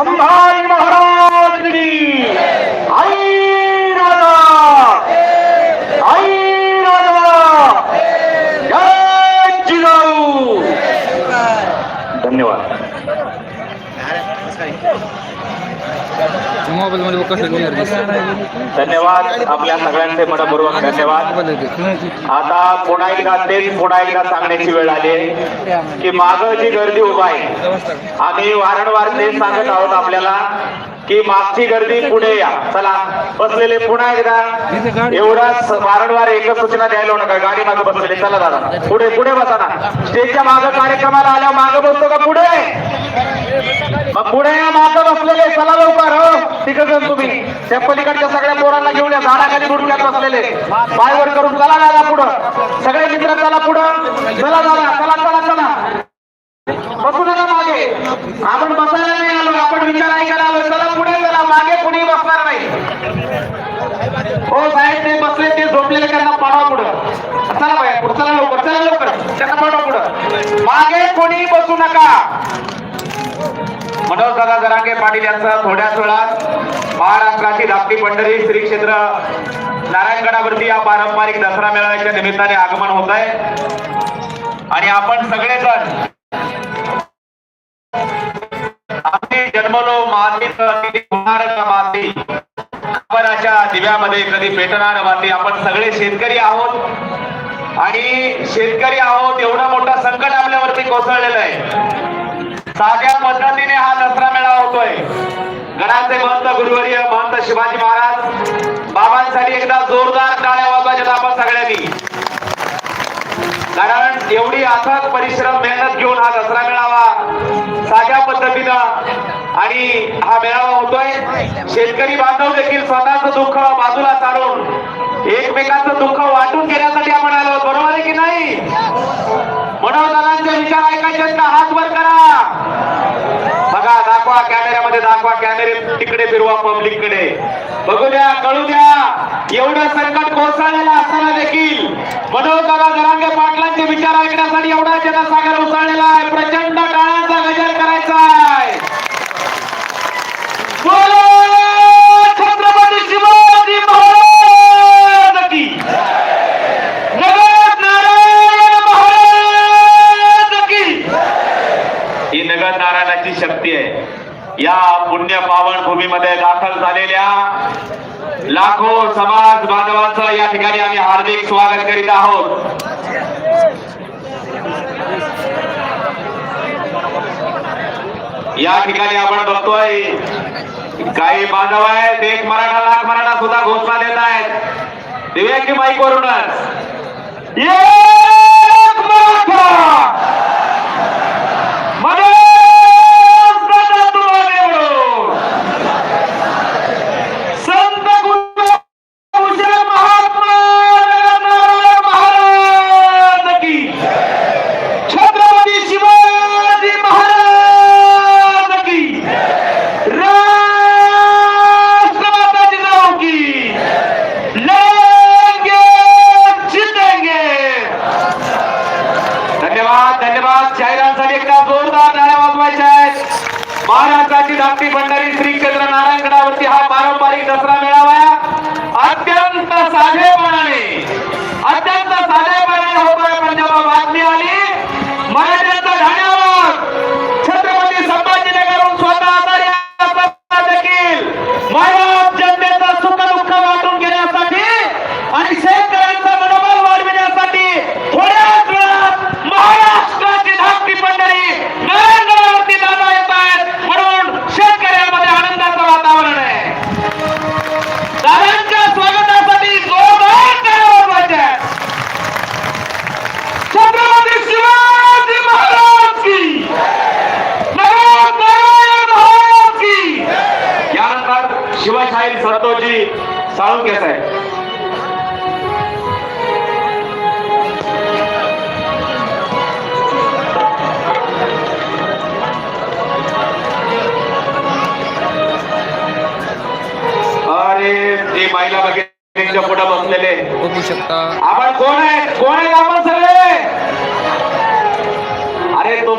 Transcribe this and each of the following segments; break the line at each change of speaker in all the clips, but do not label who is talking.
Chhatrapati
mobile मध्ये कसं clear
धन्यवाद. आपल्या सगळ्यांचे मनपूर्वक धन्यवाद. आता पुन्हा एकदा तेच पुन्हा एकदा सांगण्याची वेळ आली आहे की माग जी गर्दी उभा आहे आम्ही वारंवार तेच सांगत आहोत आपल्याला. की मागची गर्दी पुढे या. चला बसलेले पुन्हा एकदा. एवढाच वारंवार एकच सूचना द्यायला नका. गाडी मागे बसलेले. चला दादा. पुढे पुढे बसा ना. स्टेजच्या मागे कार्यक्रमाला आल्या मागे बसतो का पुढे? मग पुढे या मागे बसलेले. चला लवकर हो. तिकडे तुम्ही. त्या पलीकडच्या सगळ्या पोरांना घेऊन या. झाडाखाली गुडघ्यात बसलेले. पायवर करून चला दादा पुढं. सगळे मित्र चला पुढं. चला दादा. चला चला चला. बसू नका मागे. आपण बसायला नाही आलो आपण विचार ऐकायला आलो चला पुढे चला मागे कुणी बसणार नाही हो साहेब ते बसले ते झोपलेले त्यांना पाडवा पुढं. चला बाया पुढं चला लवकर चला लवकर. त्यांना पाडवा पुढं. मागे कोणी बसू नका. मनोज दादा जरांगे पाटील यांचं थोड्याच वेळात महाराष्ट्राची धाकटी पंढरी श्री क्षेत्र नारायणगडावरती या पारंपरिक दसरा मेळाव्याच्या निमित्ताने आगमन होत आहे. आणि आपण सगळेजण आम्ही जन्मलो माती माती. आपण दिव्यामध्ये कधी पेटणार माती आपण सगळे शेतकरी आहोत. आणि शेतकरी आहोत एवढं मोठं संकट आपल्यावरती कोसळलेलं आहे. साध्या पद्धतीने हा दसरा मेळा होतोय. गणाचे महंत गुरुवर्य महंत शिवाजी महाराज बाबांसाठी एकदा जोरदार टाळ्या वाजवायच्या आपण सगळ्यांनी. कारण एवढी अथक परिश्रम मेहनत घेऊन हा दसरा मेळावा आणि हा मेळावा होतोय. शेतकरी बांधव देखील स्वतःच दुःख बाजूला सारून एकमेकांचं दुःख वाटून घेण्यासाठी आपण आलो. बरोबर आहे की नाही? मनोदानांचे विचार ऐकायचे का? हात वर करा. बघा दाखवा कॅमेऱ्यामध्ये दाखवा कॅमेरे तिकडे फिरवा पब्लिककडे बघू द्या कळू द्या. एवढं संकट कोसळलेलं असताना देखील मनोजदादा जरांगे पाटलांचे विचार ऐकण्यासाठी एवढा जनसागर उसळलेला आहे. प्रचंड टाळ्यांचा लाखो समाज बांधवांचं या ठिकाणी आम्ही हार्दिक स्वागत करीत आहोत. या ठिकाणी आपण बघतोय काही बांधव आहेत एक मराठा लाख मराठा सुद्धा घोषणा देत आहेत. दिव्या की माईक वरूनच.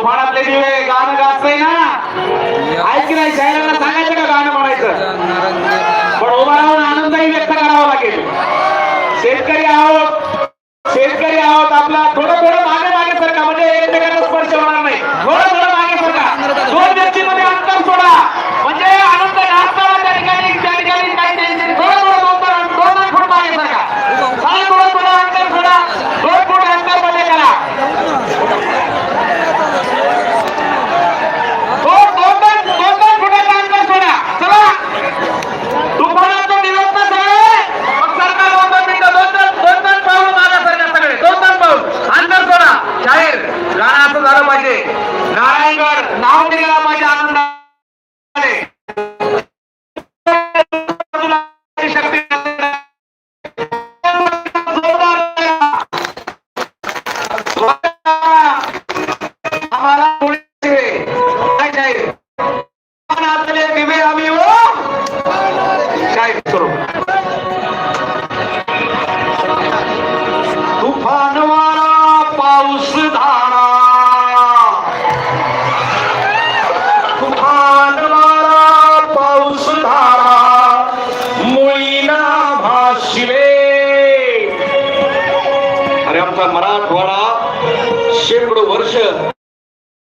तुफानातले दिवे गाणं गाजतंय ना? ऐक की नाही शाहिरांना सांगायचं का गाणं म्हणायचं? पण उभा राहून आनंदही व्यक्त करावा लागेल. शेतकरी आहोत शेतकरी आहोत आपला थोडं थोडं मागे मागे सरका म्हणजे एकमेकांना स्पर्श होणार नाही. थोडं थोडं मागे सरका दोन व्यक्तीमध्ये अंतर सोडा. म्हणजे आनंद नाचताना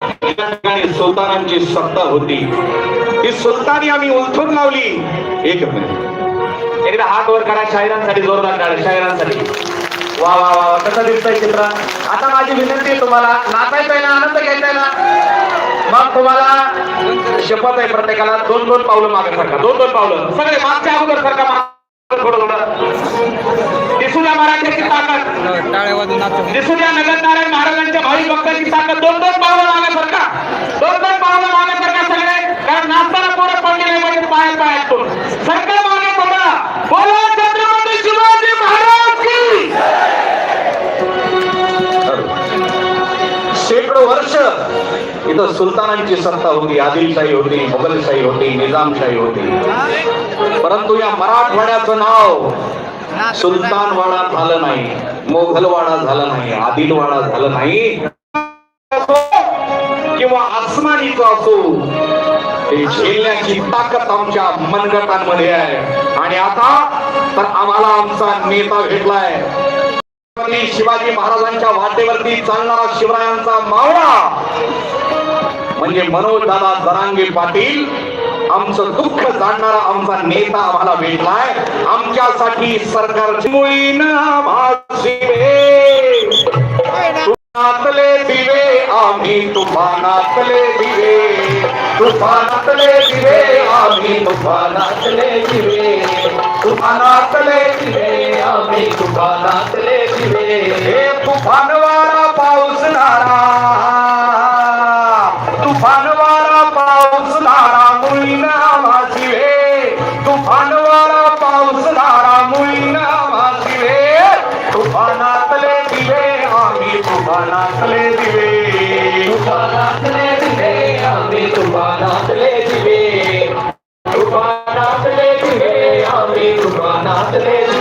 या ठिकाणी सुलतानांची सत्ता होती. ती सुलतानी आम्ही उलथून लावली. एक मिनिट. एकदा हात वर करा शायरांसाठी जोरदार काढा शायरांसाठी. वा वा वा कसं दिसतंय चित्र? आता माझी विनंती आहे तुम्हाला नाचायचं आहे ना आनंद घ्यायचा आहे ना? मग तुम्हाला शपथ आहे प्रत्येकाला दोन दोन पावलं मागे सरका दोन दोन पावलं. सगळे मागच्या अगोदर सरका मागे थोडं थोडं. दिसू द्या मराठ्याची ताकद.
नाचतो
दिसू द्या नगर नारायण महाराजांच्या भावी भक्तांची ताकद. दोन दोन पावलं मागे सरका दोन दोन पावलं मागे सरका सगळे? कारण नाचताना पोरं पडलेले म्हणजे पाय पाय ऐकून सरका मागे थोडा बोला छत्रपती शिवाजी महाराज की! शेकडो वर्ष इथं सुलतानांची सत्ता होती आदिलशाही होती मुघलशाही होती निजामशाही होती. परंतु या मराठवाड्याचं नाव सुलतानवाडा झालं नाही मोघलवाडा झाला नाही आदिलवाडा झाला नाही. किंवा आसमानीचं असो झेलण्याची ताकद आमच्या मनगटांमध्ये आहे. आणि आता तर आम्हाला आमचा नेता भेटलाय. शिवाजी महाराजांच्या वाटेवरती चालणारा शिवरायांचा मावळा. म्हणजे मनोज दादा जरांगे पाटील आमचं दुःख जाणणारा आमचा नेता आम्हाला भेटलाय. आमच्यासाठी सरकारची मुळीनं दिवे आम्ही तुफानातले दिवे. तुफानातले दिवे आम्ही तुफानातले दिवे. तुफानातले दिवे आम्ही तुफानातले दिवे. हे तुफान तुफानातले दिवे तुफानातले दिवे आम्ही तुफानातले दिवे तुफानातले दिवे आम्ही तुफानातले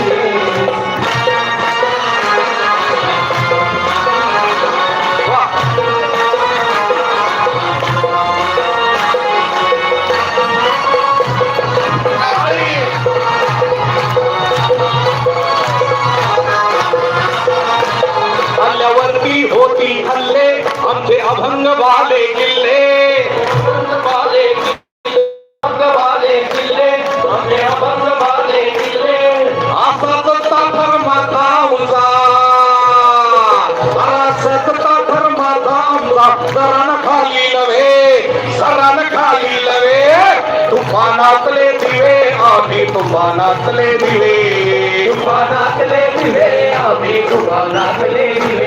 की हल्ले हम थे अभंग वाले किले अभंग वाले अभंग वाले किले हम अभंग वाले किले माता तो शरण खाली लवे, शरण खाली लवे। दिवे, आभी तुफानातले दिवे। तुफानातले दिवे, आभी दिवे।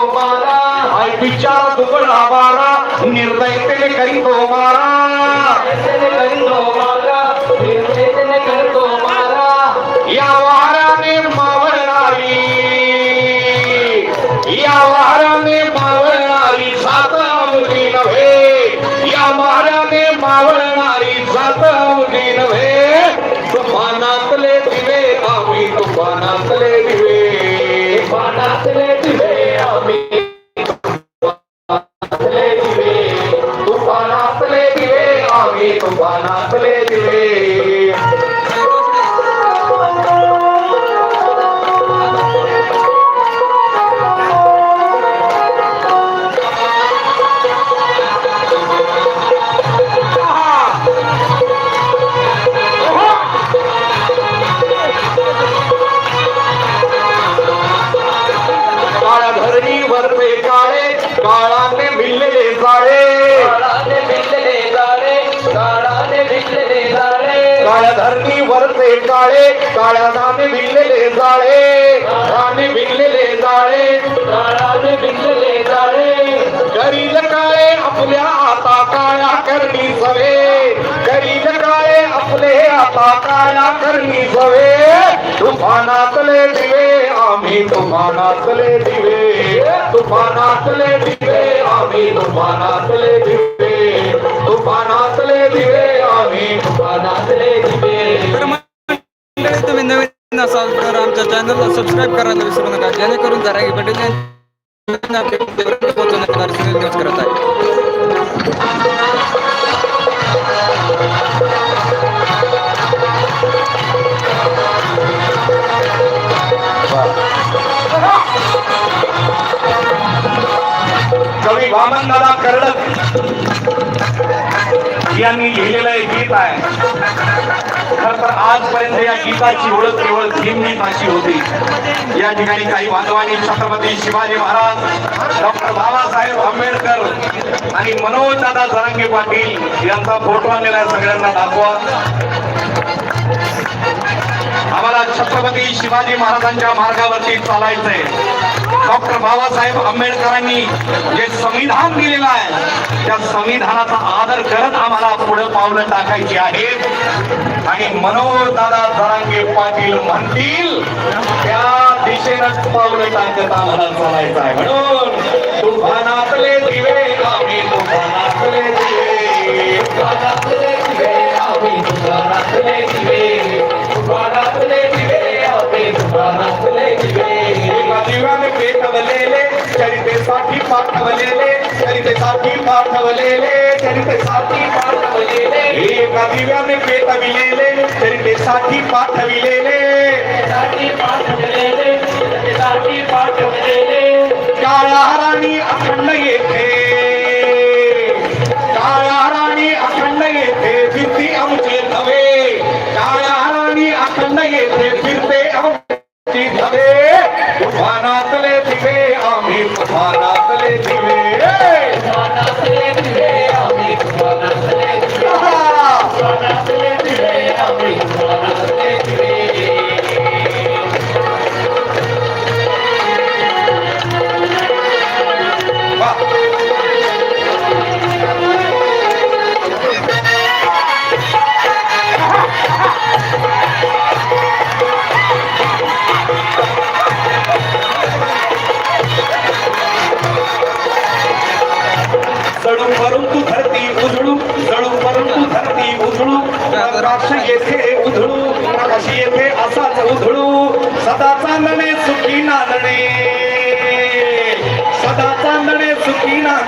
विचार दुबळा आवारा निर्दयतेने करीतो मारा। करीतो मारा निर्दयतेने करीतो वरते काळे काळाने भिल्लेले जाळे. काळ्या धरणी वरते काळे काळ्या नाने भिल्लेले जाळे. नाने भिल्लेले जाळे.
काळाने भिजलेले जाळे.
करील काळे आपल्या आता काळ्या करणी सवे. करील काळे आपले आता काळ्या करणी सवे. तुफानातले दिवे आम्ही तुफानातले दिवे. तुफानातले दिवे आम्ही तुफानातले दिवे. तुफानातले दिवे आम्ही तुफानातले दिवे.
तर मंडळी तुम्ही नवीन असाल तर आमच्या चॅनलला सबस्क्राईब करायला विसरू नका जेणेकरून जरा पटेल अपडेट पोहोचवण्याचा सुनील न्यूज करत आहे.
कवी वामनदादा कर्डक यांनी लिहिलेलं एक गीत आहे. खर तर आजपर्यंत या गीताची ओळख केवळ तीन भाषी होती. या ठिकाणी काही बांधवांनी छत्रपती शिवाजी महाराज डॉक्टर बाबासाहेब आंबेडकर आणि मनोज दादा जरांगे पाटील यांचा फोटो आणलेला आहे सगळ्यांना दाखवा. आम्हाला छत्रपती शिवाजी महाराजांच्या मार्गावरती चालायचंय. डॉक्टर बाबासाहेब आंबेडकरांनी जे संविधान दिलेलं आहे त्या संविधानाचा आदर करत आम्हाला पुढे पावलं टाकायची आहेत आणि मनोज दादा पाटील म्हणतील त्या दिशेनंच पावलं टाकत आम्हाला चालायचं आहे. म्हणून तुफानातले दिवे आम्ही तुफानातले दिवे. तुफानातले दिवे आम्ही तुफानातले दिवे.
கேட்டவளேலே சரித்தை சாட்டி பார்த்தவளேலே
சரித்தை
சாட்டி பார்த்தவளேலே சரித்தை சாட்டி பார்த்தவளேலே
கதிரான கேட்டவிலேலே சரித்தை சாட்டி பார்த்தவிலேலே சாட்டி பார்த்தவளேலே சாட்டி பார்த்தவளேலே காராராணி அக்கண்ணையே காரா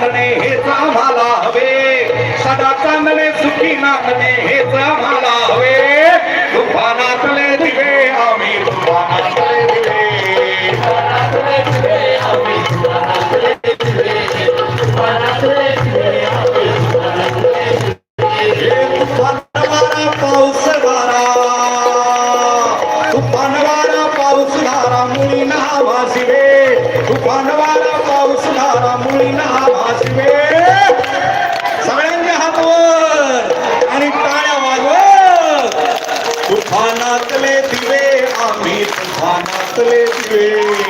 नांदणे हेच आम्हाला हवे. सदा चांदणे सुखी नांदणे हेच आम्हाला हवे. तुफानातले दिवे आम्ही तुफानातले दिवे.